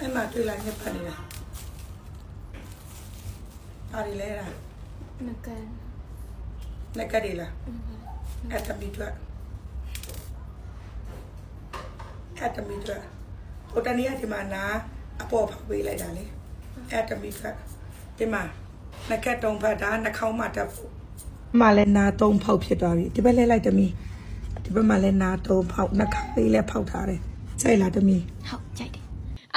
အဲ့မှာတွေ့လိုက်ညက်ဖက်နေတာပါရီလဲလားနကန်လက်ကတ်တွေလားအဲ့တမီတွေ့အဲ့တမီတွေ့ဟိုတနေ့ကဒီမှာနာအပေါ်ဖောက်ပေးလိုက်တာလေအဲ့တမီတွေ့ဒီမှာလက်ကတ်တုံးဖက်တာနှာခေါင်းမှာတက်ဖို့မှလည်းနာသုံးဖောက်ဖြစ်သွားပြီဒီဘက်လဲလိုက်တမီဒီဘက်မှာလည်းနာသုံးဖောက်နှာခေါင်းလေးလည်းဖောက်ထားတယ်ကြိုက်လားတမီဟုတ်ကြိုက်တယ်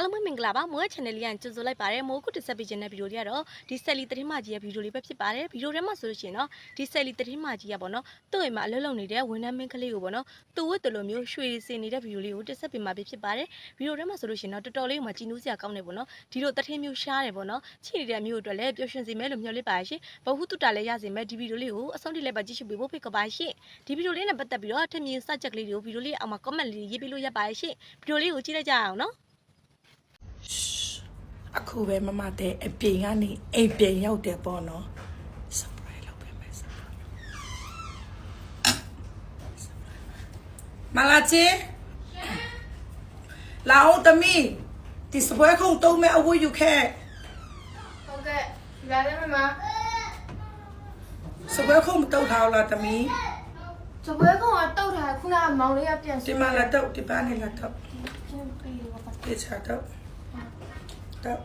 အားလုံးပဲမင်္ဂလာပါမိုး channel လေးကကြိုဆိုလိုက်ပါတယ်မိုးခုတစ်ဆက်ပေးခြင်းတဲ့ဗီဒီယိုလေးကတော့ဒီဆက်လီသတင်းမကြီးရဲ့ဗီဒီယိုလေးပဲဖြစ်ပါတယ်ဗီဒီယိုထဲမှာဆိုလို့ရှိရင်တော့ဒီဆက်လီသတင်းမကြီးကပေါ့နော်သူ့အိမ်မှာအလုပ်လုပ်နေတဲ့ဝန်ထမ်းမင်းကလေးကိုပေါ့နော်သူ့ဝတ်တလိုမျိုးရွှေစင်နေတဲ့ဗီဒီယိုလေးကိုတစ်ဆက်ပေးမှာဖြစ်ပါတယ်ဗီဒီယိုထဲမှာဆိုလို့ရှိရင်တော့တော်တော်လေးမှကြည်နူးစရာကောင်းတယ်ပေါ့နော်ဒီလိုသတင်းမျိုးရှားတယ်ပေါ့နော်ချိနေတဲ့မျိုးအတွက်လည်းပျော်ရွှင်စေမယ်လို့မျှော်လင့်ပါရှင်ဘဟုတုတလည်းရစေမယ်ဒီဗီဒီယိုလေးကိုအဆုံးထိလည်းပါကြည့်ရှုပေးဖို့ဖိတ်ခေါ်ပါရှင်ဒီဗီဒီယိုလေးနဲ့ပတ်သက်ပြီးတော့ထင်မြင်စချက်ကလေးတွေကိုဗီဒီယိုလေးအောက်မှာ comment လေးရေးပေးလို့ရပါရှင်ဗီဒီယိုလေးကိုကြည့်လိုက်ကြအောင်နော် အခုပဲမမတဲ့အပြင်ကနေအိမ်ပြင်ရောက်တယ်ပေါ့နော် surprise လုပ်ပေးမယ် surprise မလာချေလာအောင်တမီဒီစပွဲခုံတုံးမဲ့အဝတ်ယူခဲ့ဟုတ်ကဲ့လာတယ်မမစပွဲခုံမတုံးထားဘူးလားတမီစပွဲကောင်ကတုတ်ထားခုနကမောင်လေးကပြန်ဒီမှာလာတော့ဒီပါနေလာတော့ပြန်ပြီးတော့ပါတေချာတော့ တော့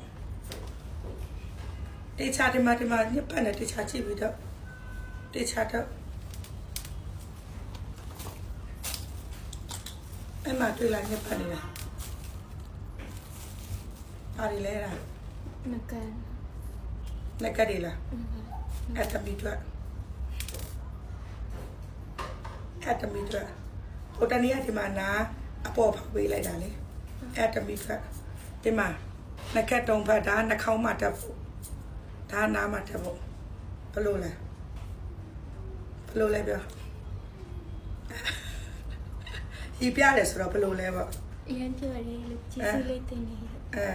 တေချာဒီမှာဒီမှာညပတ်နေတေချာကြည့်ပြီးတော့တေချာတော့အဲ့မှာတွေ့လိုက်ညပတ်နေတာပါရီလဲလားနကန်လက်ကတ်တွေလားအဲ့တမီတွေ့အဲ့တမီတွေ့ဟိုတနေ့ကဒီမှာနာအပေါ်ဖောက်ပေးလိုက်တာလေအဲ့တမီတွေ့ ဒီမှာလက်ကတ်တုံးဖက်ဒါနှာခေါင်းမှာတက်ဖို့ဒါနားမှာတက်ဖို့ဘယ်လိုလဲဘယ်လိုလဲပြောဒီပြတယ်ဆိုတော့ဘယ်လိုလဲပေါ့အရင်ပြောရည်လို့ကျေးဇူးလေးတင်နေအဲ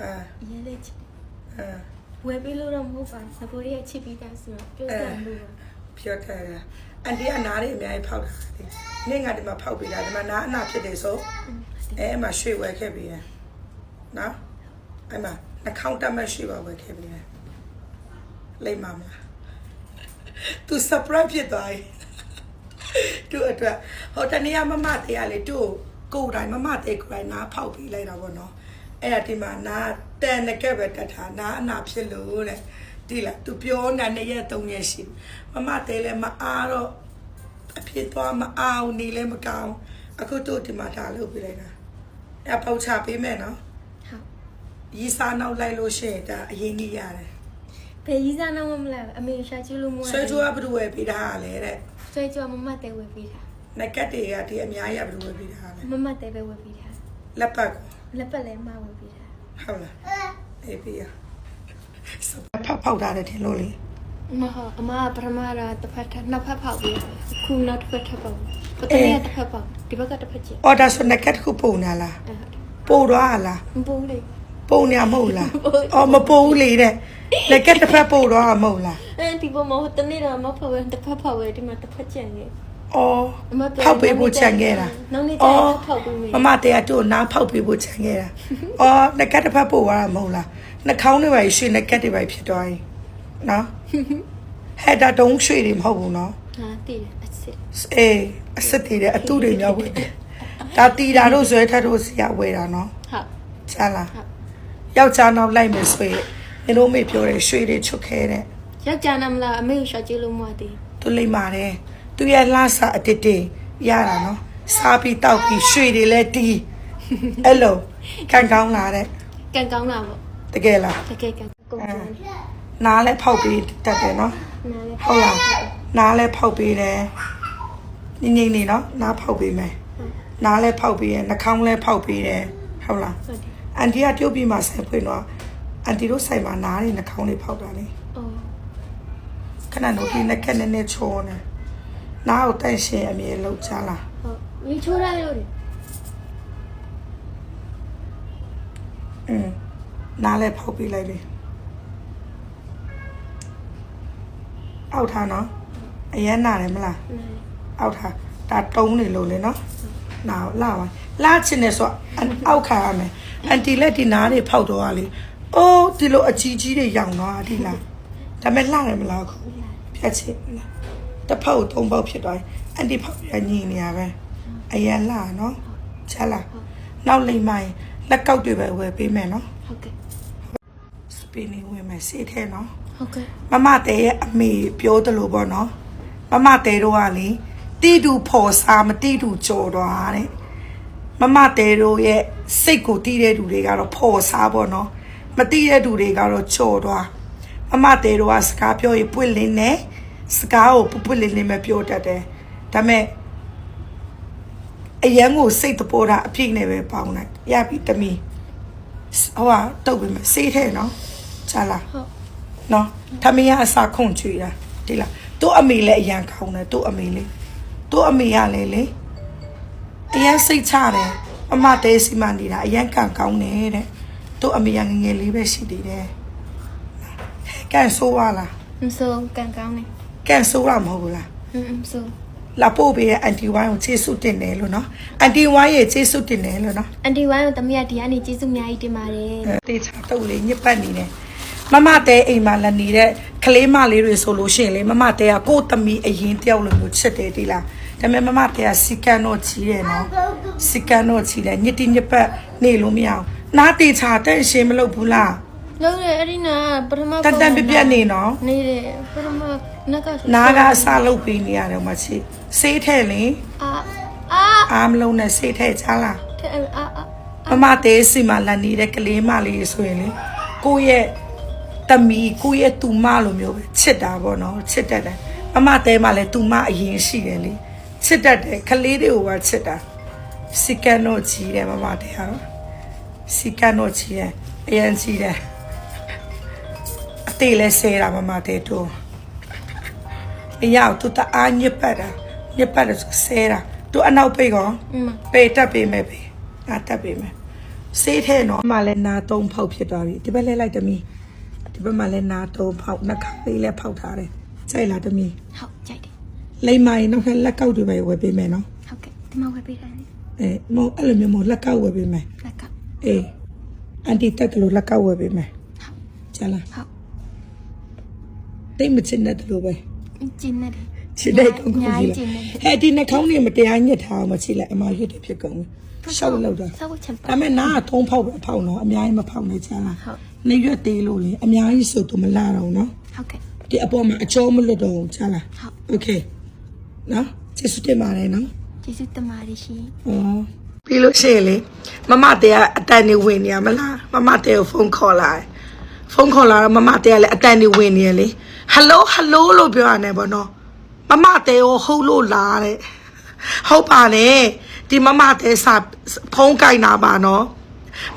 အဲအရင်လေးချစ်အဲဝယ်ပေးလို့တော့မဟုတ်ပါဘူးစပိုးရဲ့ချစ်ပြီးသားဆိုတော့ပြောစရာမလိုပါပြောတယ်အန်တီကနားလေးအများကြီးဖောက်တာလေနေ့ငါဒီမှာဖောက်ပေးတာဒီမှာနားအနာဖြစ်တယ်ဆိုအဲအမှရွှေဝဲခဲ့ပြီးရ နော်အဲ့မှာနှာခေါင်းတက်မဲ့ရွှေပါဝဲခဲ့ပြီးရလိမ့်ပါမလား तू surprise ဖြစ်သွားပြီသူအတွက်ဟိုတနေ့ကမမတရားလေသူ့ကိုကိုယ်တိုင်မမတဲ့ကိုယ်တိုင်နားဖောက်ပြီးလိုက်တာပေါ့နော်အဲ့ဒါဒီမှာနားတန်နကက်ပဲတက်ထားနားအနာဖြစ်လို့တဲ့ဒီလား तू ပြောနေနေရက်၃ရက်ရှိပြီမမတဲ့လည်းမအားတော့အဖြစ်သွားမအောင်နေလည်းမကောင်းအခုတို့ဒီမှာဒါလုပ်ပြလိုက်တာအဲ့ပေါချပေးမယ်နော်ဟုတ် ရီစားနောက်လိုက်လို့ရှိရင်ဒါအရင်ကြီးရတယ်ဘယ်ကြီးစားတော့မလဲအမေရှာချလို့မဟုတ်ဆွဲချိုးကဘယ်သူဝယ်ပေးတာလဲတဲ့ဆွဲကြောမမတဲဝယ်ပေးတာနကက်တွေကဒီအများကြီးကဘယ်သူဝယ်ပေးတာလဲမမတဲပဲဝယ်ပေးတာလက်ပတ်ကိုလက်ပတ်လည်းမဝယ်ပေးတာဟုတ်လားအေးပြရစပဖောက်ဖောက်တာတယ်ထင်လို့လေမဟုတ်အမကပထမတော့တစ်ဖက်ထပ်နှစ်ဖက်ဖောက်ပြီးခုနောက်တစ်ဖက်ထပ်ပေါက်ပထမကတစ်ဖက်ပေါက်ဒီဘက်ကတစ်ဖက်ကျအော်ဒါဆိုနကက်တစ်ခုပုံနေလားအဲ့ပို့သွားလားမပူလေ ပုံနေမဟုတ်လားအော်မပို့ဘူးလေတဲ့နကက်တစ်ဖက်ပို့သွားမဟုတ်လားအဲဒီပေါ်မှာတနေ့တော့မဖောက်ဝဲတစ်ဖက်ဖောက်ဝဲဒီမှာတစ်ဖက်ကျန်နေအော်အမပြောဖောက်ပေးဖို့ချန်ခဲ့တာနောက်နေ့ကျရင်ဖောက်ပေးမယ်မမတရားတို့နားဖောက်ပေးဖို့ချန်ခဲ့တာအော်နကက်တစ်ဖက်ပို့သွားတာမဟုတ်လားနှာခေါင်းတွေပါရွှေနကက်တွေပါဖြစ်သွားရင်နော်ဟဲ့ဒါတုံးရွှေတွေမဟုတ်ဘူးနော်ဟာတည်တယ်အစ်စ်အေးအစ်စ်တည်တယ်အတူတွေမြောက်ဝင်တယ်ဒါတီတာတို့ဇွဲထက်တို့စီရဝဲတာနော်ဟုတ်ချာလားဟုတ် ယောက်ျားနောက်လိုက်မယ်ဆိုရင်မင်းတို့မေပြောတယ်ရွှေတွေချုပ်ခဲတဲ့ယောက်ျားနာမလားအမေကိုရှာကြည့်လို့မရသေးသူလိမ့်ပါတယ်သူရဲ့လှဆာအတစ်တင်ရတာနော်စားပြီးတောက်ပြီးရွှေတွေလည်းတီးအဲ့လိုကန်ကောင်းလာတဲ့ကန်ကောင်းတာပေါ့တကယ်လားတကယ်ကန်ကုန်ကြတယ်နားလည်းဖောက်ပြီးတက်တယ်နော်နားလေဟုတ်လားနားလည်းဖောက်ပြီးတယ်ငိမ့်ငိမ့်နေနော်နားဖောက်ပြီးမယ်နားလည်းဖောက်ပြီးရယ်နှာခေါင်းလည်းဖောက်ပြီးတယ်ဟုတ်လားဟုတ်တယ် အန်တီကပြုတ်ပြီးမှဆိုင်ဖွင့်တော့အန်တီတို့ဆိုင်မှာနားနေနှာခေါင်းလေးဖောက်တာလေအော်ခဏတော့ဒီနဲ့ခက်နေနေချိုးနေနားကိုတန့်ရှင်းအမြဲလောက်ချလားဟုတ်ဝီချိုးလိုက်လို့တယ်อืมနားလည်းဖောက်ပြီးလိုက်ပြီအောက်ထားနော်အရန်နာတယ်မလားနားလေအောက်ထားဒါတုံးနေလို့လေနော်နားလာပါလာချင်နေဆိုအအောက်ခါရမယ် အန်တီလက်ဒီနားတွေဖောက်တော့လေအိုးဒီလိုအကြီးကြီးတွေရောင်တော့ဒီလားဒါမဲ့လှတယ်မလားခုဖြတ်ချင်မလားတစ်ဖောက်သုံးဖောက်ဖြစ်သွားရင်အန်တီဖောက်ရညီနေရပဲအရန်လှနော်ချာလားနောက်လိမ့်မိုင်းလက်ကောက်တွေပဲဝယ်ပေးမယ်နော်ဟုတ်ကဲ့စပင်းလေးဝယ်မယ်စေးထဲနော်ဟုတ်ကဲ့မမတဲရဲ့အမေပြောတယ်လို့ပေါ့နော်မမတဲတို့ကလေတီတူဖော်စားမတီတူကြော်သွားတဲ့မမတဲတို့ရဲ့ စိတ်ကိုတီးတဲ့လူတွေကတော့ဖော်စားပေါ့နော်မတီးတဲ့လူတွေကတော့ကြော်သွားမမတဲတို့ကစကားပြောရင်ပွင့်လင်းနေစကားကိုပွပွင့်လင်းလင်းပဲပြောတတ်တယ်ဒါပေမဲ့အရန်ကိုစိတ်တပေါ်တာအပြည့်နဲ့ပဲပေါင်းလိုက်ရပြီတမီဟိုကတုတ်ပြီမစေးထဲနော်ချာလားဟုတ်နော်ထမင်းကအစာခွန်ချွေတာဒီလားသူ့အမေလည်းအရန်ကောင်းတယ်သူ့အမေလေးသူ့အမေကလည်းလေအရန်စိတ်ချတယ် အမတဲစီမနေတာအရန်ကန်ကောင်းတယ်တဲ့သူ့အမေကငယ်ငယ်လေးပဲရှိသေးတယ်ကန်ဆိုးပါလားမဆိုးကန်ကောင်းနေကန်ဆိုးရမဟုတ်ဘူးလားဟွန်းဆိုးလာပို့ပေးရဲ့အန်တီဝိုင်းကိုကျေးဇူးတင်တယ်လို့နော်အန်တီဝိုင်းရဲ့ကျေးဇူးတင်တယ်လို့နော်အန်တီဝိုင်းကိုတမီးကဒီကနေကျေးဇူးအများကြီးတင်ပါတယ်တေချာတုတ်လေးညစ်ပတ်နေတယ်မမတဲအိမ်မှာလည်းနေတဲ့ကလေးမလေးတွေဆိုလို့ရှိရင်လေမမတဲကကိုယ့်သမီးအရင်တယောက်လိုမျိုးချစ်တယ်ဒီလား ဒါပေမဲ့မမတဲကစီကန်တော့ကြီးတယ်နော်စီကန်တော့ကြီးတယ်ညစ်တိညစ်ပတ်နေလို့မရအောင်နားတေချာတဲ့ရှင်မလုပ်ဘူးလားလုံးရအဲ့ဒီနာပထမတန်တန်ပြက်ပြက်နေနော်နေတယ်ပထမနက်ကဆိုနားကအစလုပ်ပေးနေရတယ်မချစ်စေးထဲလေအာအာအားမလုံးနဲ့စေးထဲချလားတဲ့အာအာမမသေးစီမလာနေတဲ့ကလေးမလေးဆိုရင်လေကိုယ့်ရဲ့တမီကိုယ့်ရဲ့တူမလိုမျိုးပဲချစ်တာပေါ့နော်ချစ်တတ်တယ်မမသေးမှလည်းတူမအရင်ရှိတယ်လေ ချစ်တတ်တယ်ကလေးတွေကိုပါချစ်တာစီကန်တော့ကြီးတယ်မမသေးကတော့စီကန်တော့ကြီးတယ်အရင်ကြီးတယ်အသေးလဲဆဲတာမမသေးတို့မရဘူးသူတအားညစ်ပတ်တာညစ်ပတ်တယ်ဆိုဆဲတာသူအနောက်ပိတ်ကောအမပေးတက်ပေးမယ်ပေးငါတက်ပေးမယ်စေးထဲနော်ဒီမှာလည်းနာသုံးဖောက်ဖြစ်သွားပြီဒီဘက်လဲလိုက်တမီဒီဘက်မှာလည်းနာသုံးဖောက်နှက်ခါလေးလည်းဖောက်ထားတယ်ကြိုက်လားတမီဟုတ်ကြိုက်တယ် လိမ္မာရင်နောက်ထပ်လက်ကောက်တွေပဲဝယ်ပေးမယ်နော် ဟုတ်ကဲ့ဒီမှာဝယ်ပေးတယ် အဲမဟုတ်အဲ့လိုမျိုးမဟုတ်လက်ကောက်ဝယ်ပေးမယ် လက်က အေးအန်တီတက်တယ်လို့လက်ကောက်ဝယ်ပေးမယ်ကြားလား ဟုတ် တိတ်မချင်တဲ့လို့ပဲ ကျင်းနေတယ် ချစ်တဲ့ကောင်းကောင်း ညာ ကြီး ကျင်းနေ လားဟဲ့ဒီနှာခေါင်းတွေမတရားညစ်ထားအောင်မချစ်လိုက်အမရွတ်တယ်ဖြစ်ကုန်ပြီရှောက်လောက်တာ ဆောက်ချင်ပါ ဒါမဲ့နားကသုံးဖောက်ပဲဖောက်နော်အများကြီးမဖောက်နဲ့ချမ်းလား ဟုတ် နေရွက်သေးလို့လေအများကြီးဆိုတော့မလာတော့ဘူးနော် ဟုတ်ကဲ့ ဒီအပေါ်မှာအကျော်မလွတ်တော့ဘူးချမ်းလား ဟုတ် โอเค နော်ကျေးဇူးတင်ပါတယ်နော်ကျေးဇူးတင်ပါတယ်ရှင်ဩပြီးလို့ရှိရင်လေမမတဲကအတန်နေဝင်နေရမလားမမတဲကိုဖုန်းခေါ်လာတယ်ဖုန်းခေါ်လာတော့မမတဲကလည်းအတန်နေဝင်နေရလေဟယ်လိုဟယ်လိုလို့ပြောရတယ်ဗောနော်မမတဲကိုဟုတ်လို့လားတဲ့ဟုတ်ပါနဲ့ဒီမမတဲစာဖုန်းကြိုက်နာပါနော်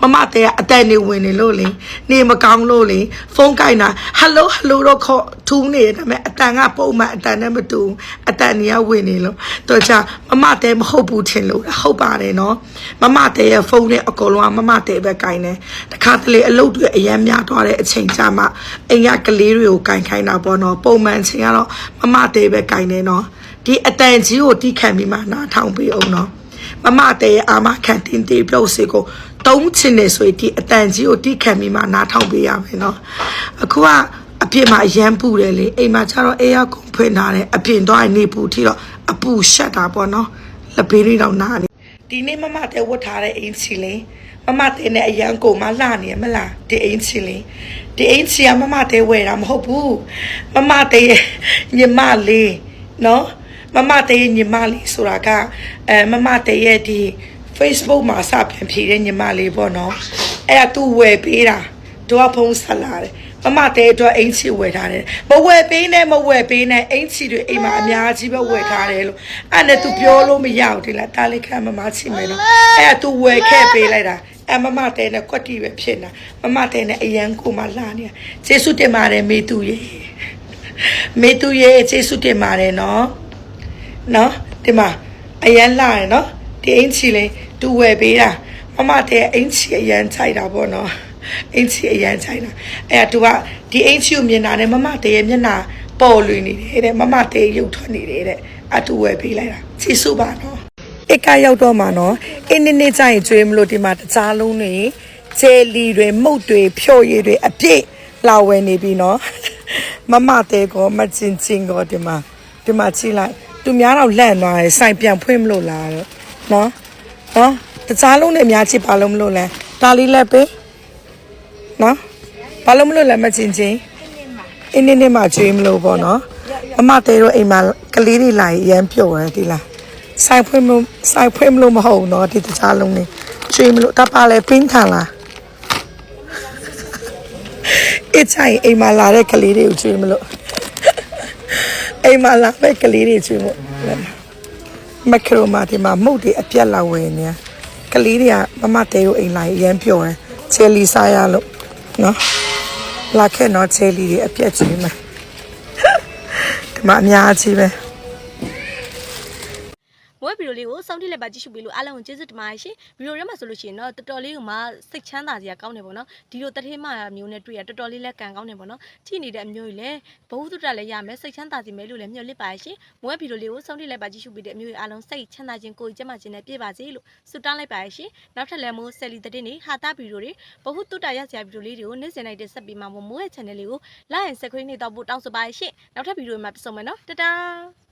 မမတဲကအတန်နေဝင်နေလို့လေနေမကောင်းလို့လေဖုန်းကြိုက်တာဟယ်လိုဟယ်လိုတော့ခေါ်ထူးနေတယ်ဒါပေမဲ့အတန်ကပုံမှန်အတန်နဲ့မတူဘူးအတန်နေကဝင်နေလို့တော့ကြမမတဲမဟုတ်ဘူးထင်လို့ဟုတ်ပါတယ်နော်မမတဲရဲ့ဖုန်းနဲ့အကုန်လုံးကမမတဲပဲကြိုင်တယ်တခါတလေအလုပ်တွေအရန်များသွားတဲ့အချိန်ကြမှာအိမ်ကကလေးတွေကိုကြိုင်ခိုင်းတာပေါ့နော်ပုံမှန်အချိန်ကတော့မမတဲပဲကြိုင်နေနော်ဒီအတန်ကြီးကိုတိခံပြီးမှနားထောင်ပြီးအောင်နော်မမတဲရဲ့အာမခံတင်တေပြုတ်စီကို တုံးချင်နေဆိုရင်ဒီအတန်ကြီးကိုတိခံပြီးမှနားထောင်ပေးရမယ်နော်အခုကအပြစ်မှာအရန်ပူတယ်လေအိမ်မှာကျတော့အေးရကုန်ဖွင့်ထားတယ်အပြင်သွားရင်နေပူထီတော့အပူရှက်တာပေါ့နော်လက်ပေးလေးတော့နားနေဒီနေ့မမတဲဝတ်ထားတဲ့အင်ချီလေးမမတဲနဲ့အရန်ကိုမလှနေရမလားဒီအင်ချီလေးဒီအင်ချီကမမတဲဝယ်တာမဟုတ်ဘူးမမတဲရဲ့ညီမလေးနော်မမတဲရဲ့ညီမလေးဆိုတာကအဲမမတဲရဲ့ဒီ Facebook မှာစပြန်ဖြေတဲ့ညီမလေးပေါ့နော်အဲ့ဒါ तू ဝယ်ပေးတာသူကဖုန်းဆက်လာတယ်မမတဲအတွက်အင်ချီဝယ်ထားတယ်မဝယ်ပေးနဲ့မဝယ်ပေးနဲ့အင်ချီတွေအိမ်မှာအများကြီးပဲဝယ်ထားတယ်လို့အဲ့နဲ့ तू ပြောလို့မရဘူးဒီလားတားလေးခန့်မမချင်မယ်လို့အဲ့ဒါ तू ဝယ်ခဲ့ပေးလိုက်တာအမမတဲနဲ့ကွက်တီပဲဖြစ်နေတာမမတဲနဲ့အရန်ကိုမှလာနေတာကျေးဇူးတင်ပါတယ်မေသူရေမေသူရေကျေးဇူးတင်ပါတယ်နော် နော်ဒီမှာအရန်လာရယ်နော်ဒီအင်ချီလေး တူဝယ်ပေးတာမမတဲ့အင်ချီအရန်ခြိုက်တာပေါ့နော်အင်ချီအရန်ခြိုက်တာအဲ့ဒါသူကဒီအင်ချီကိုမြင်တာနဲ့မမတဲ့ရဲ့မျက်နှာပေါ်လွင်နေတယ်တဲ့မမတဲ့ရုပ်ထွက်နေတယ်တဲ့အတူဝယ်ပေးလိုက်တာချီစုပါနော်အကရောက်တော့မှာနော်အင်းနေနေကြရင်ကျွေးမလို့ဒီမှာတကြားလုံးနေဂျယ်လီတွေမုတ်တွေဖြော်ရည်တွေအပြည့်လာဝယ်နေပြီနော်မမတဲကောမချင်းချင်းကောဒီမှာဒီမှာကြည့်လိုက်သူများတော့လန့်သွားတယ်စိုင်ပြန်ဖွင့်မလို့လားတော့နော် နော်တစားလုံးနဲ့အများချစ်ပါလို့မလို့လဲဒါလေးလက်ပေးနော်ဘာလို့မလို့လဲမချင်းချင်းအင်းနေနေမှကျွေးမလို့ပေါ့နော်မမတဲတော့အိမ်မှာကလေးတွေလာရင်အရမ်းပြုတ်တယ်ဒီလားဆိုင်ဖွင့်မလို့ဆိုင်ဖွင့်မလို့မဟုတ်ဘူးနော်ဒီတစားလုံးနဲ့ကျွေးမလို့တပါလဲပင်းခံလားအချိုင်အိမ်မှာလာတဲ့ကလေးတွေကိုကျွေးမလို့အိမ်မှာလာတဲ့ကလေးတွေကျွေးမို့ မခရိုမာဒီမှာမုတ်တွေအပြက်လာဝင်နေကလေးတွေကမမတဲတို့အိမ်လာရင်အရမ်းပျော်တယ်ချယ်လီစားရလို့နော်လာခဲ့တော့ချယ်လီတွေအပြက်ကျွေးမယ်ဒီမှာအများကြီးပဲ မွေးဗီဒီယိုလေးကိုစောင့်ကြည့်လိုက်ပါကြည့်ရှုပေးလို့အားလုံးကိုကျေးဇူးတင်ပါတယ်ရှင်ဗီဒီယိုထဲမှာဆိုလို့ရှိရင်တော့တော်တော်လေးကမှစိတ်ချမ်းသာစရာကောင်းတယ်ပေါ့နော်ဒီလိုတထင်းမမျိုးနဲ့တွေ့ရတော်တော်လေးလက်ကန်ကောင်းတယ်ပေါ့နော်ကြည့်နေတဲ့အမျိုးကြီးလည်းဘဝတုတ္တလည်းရမယ်စိတ်ချမ်းသာစီမယ်လို့လည်းမျှော်လင့်ပါတယ်ရှင်မွေးဗီဒီယိုလေးကိုစောင့်ကြည့်လိုက်ပါကြည့်ရှုပေးတဲ့အမျိုးကြီးအားလုံးစိတ်ချမ်းသာခြင်းကိုယ်ကျန်းမာခြင်းနဲ့ပြည့်ပါစေလို့ဆုတောင်းလိုက်ပါတယ်ရှင်နောက်ထပ်လည်းမိုးဆယ်လီတဲ့နေ့ဟာတာဗီဒီယိုတွေဘဝတုတ္တရစရာဗီဒီယိုလေးတွေကိုနေ့စဉ်လိုက်တက်ဆက်ပေးမှာမို့မိုးရဲ့ channel လေးကို like and subscribe နေတော့ပို့တောင်းဆိုပါရှင်နောက်ထပ်ဗီဒီယိုမှာပြန်ဆုံမယ်နော်တတား